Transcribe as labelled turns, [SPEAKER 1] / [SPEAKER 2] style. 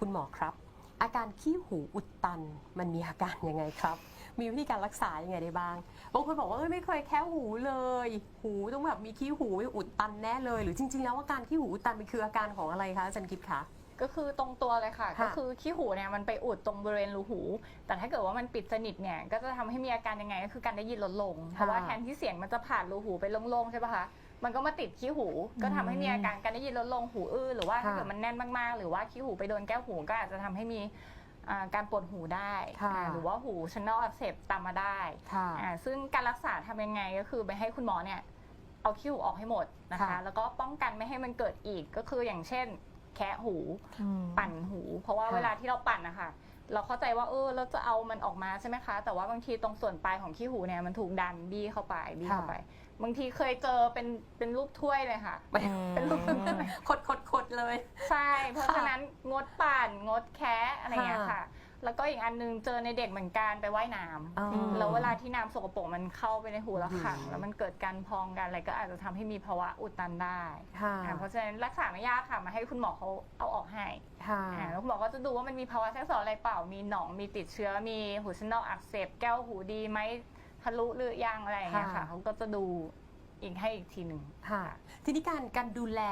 [SPEAKER 1] คุณหมอครับ อาการขี้หูอุดตันมันมีอาการยังไงครับ มีวิธีการรักษายังไงได้บ้างบางคนบอกว่าเอ้ยไม่เคยแค่หูเลย หูต้องแบบมีขี้หูอุดตันแน่เลย หรือจริง ๆ แล้วอาการขี้หูอุดตันมันคืออาการของอะไรคะอาจารย์กิฟต์คะ
[SPEAKER 2] ก็คือตรงตัวเลยค่ะ
[SPEAKER 1] ค่ะ
[SPEAKER 2] ก็คือขี้หูเนี่ยมันไปอุดตรงบริเวณรูหู แต่ถ้าเกิดว่ามันปิดสนิทเนี่ยก็จะทำให้มีอาการยังไงก็คือการได้ยินลดลง เพราะว่าแทนที่เสียงมันจะผ่านรูหูไปโล่งๆใช่ปะคะ มันก็มาติดขี้หู ก็ทำให้มีอาการการได้ยินลดลงหูอื้อหรือว่าถ้า
[SPEAKER 1] ค่ะ
[SPEAKER 2] เกิดมันแน่นมากๆ หรือว่าขี้หูไปโดนแก้วหูก็อาจจะทำให้มีอ่าการปวดหูได้
[SPEAKER 1] ค่ะ
[SPEAKER 2] อ่าหรือว่าหูชั้นนอกอักเสบตามมาได้
[SPEAKER 1] ค่ะ
[SPEAKER 2] อ่าซึ่งการรักษาทำยังไงก็คือไปให้คุณหมอเนี่ยเอาขี้หูออกให้หมดนะคะ
[SPEAKER 1] ค่ะ
[SPEAKER 2] แล้วก็ป้องกันไม่ให้มันเกิดอีกก็คืออย่างเช่น แคะหู
[SPEAKER 1] อืม
[SPEAKER 2] ปั่นหู เพราะว่า
[SPEAKER 1] ค่ะ
[SPEAKER 2] เวลาที่เราปั่นนะคะ เราเข้าใจว่าเออเราจะเอามันออกมาใช่ไหมคะ แต่ว่าบางทีตรงส่วนปลายของขี้หูเนี่ยมันถูกดันบี้เข้าไปบี้เข้าไป บางทีเคยเจอเป็นเป็นรูปถ้วยเลยค่ะ เป็นรูป
[SPEAKER 1] คดคดคดเลย
[SPEAKER 2] ใช่ เพราะฉะนั้นงดปั่นงดแคะอะไรอย่างเงี้ย
[SPEAKER 1] ค่ะ
[SPEAKER 2] ค่ะแล้วก็อีกอันนึงเจอในเด็กเหมือนกันไปว่ายน้
[SPEAKER 1] อ๋อำ
[SPEAKER 2] แล้วเวลาที่น้ำสกปรกมันเข้าไปในหูแล้วขัง
[SPEAKER 1] อืม
[SPEAKER 2] แล้วมันเกิดการพองกันอะไรก็อาจจะทำให้มีภาวะอุดตันได้
[SPEAKER 1] ค่ะ
[SPEAKER 2] อ่าเพราะฉะนั้นรักษาไม่ยากค่ะมาให้คุณหมอเขาเอาออกให้
[SPEAKER 1] ค่ะ
[SPEAKER 2] อ่าแล้วคุณห มอก็จะดูว่ามันมีภาวะแทรกซ้อนอะไรเปล่า มีหนอง มีติดเชื้อ มีหูชั้นนอกอักเสบ แก้วหูดีไหมทะลุหรือยังอะไรอย่างเงี้ย
[SPEAKER 1] ค่ะ
[SPEAKER 2] ค่ะ เขาก็จะดูอีกให้อีกทีหนึ่ง
[SPEAKER 1] ค่ะ ทีนี้การการดูแล